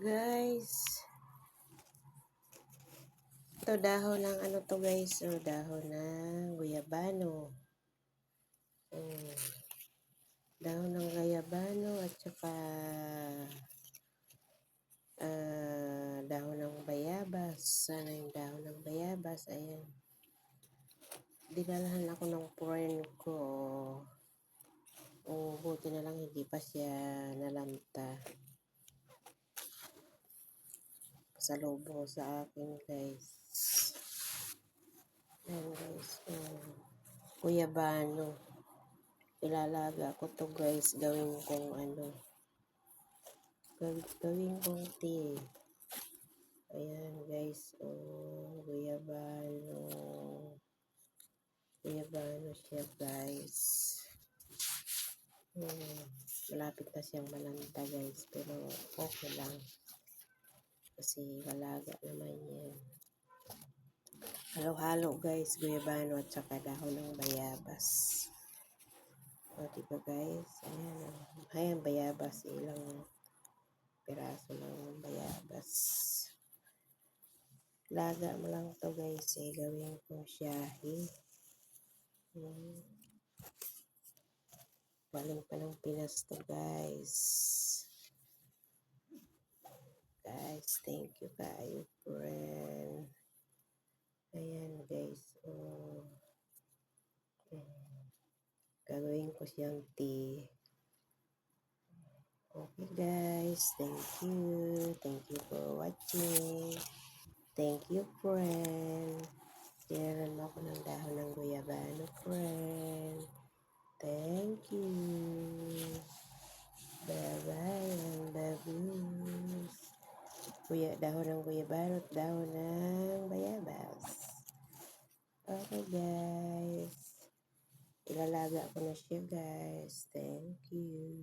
Guys. Ito dahon ng ano to guys. O dahon ng guyabano. Mm. Dahon ng guyabano at saka ah, dahon ng bayabas. Sana yung dahon ng bayabas. Ayan. Dinalahan ako ng friend ko. O buti na lang hindi pa siya nalamta. Pasalubong sa akin guys. Ayan guys. Um, guyabano. Ilalaga ko to guys. Gawin kong ano. Gawin, kong tea. Ayan guys. Oh, guyabano. Guyabano siya guys. Hmm, malapit na siyang malanta guys. Pero okay lang. Kasi halaga naman yan. Halo-halo guys. Guyabano at saka dahon ng bayabas. O diba guys? Ayan. oh. Ayan bayabas. Ilang piraso lang ng bayabas. Laga mo lang to guys. Eh, gawin ko siyahi. Hmm. Galing pa ng Pinas to guys. Guys, thank you kayo friend. Ayan guys. Oh. Gagawin ko siyang tea. Okay guys, thank you. Thank you for watching. Thank you friend. Tinaran mo ako ng dahon ng guyabano friend. Thank you. Kuya, dahon ng guyabano at dahon ng bayabas. Okay guys. Ilalaga ko na siya guys. Thank you.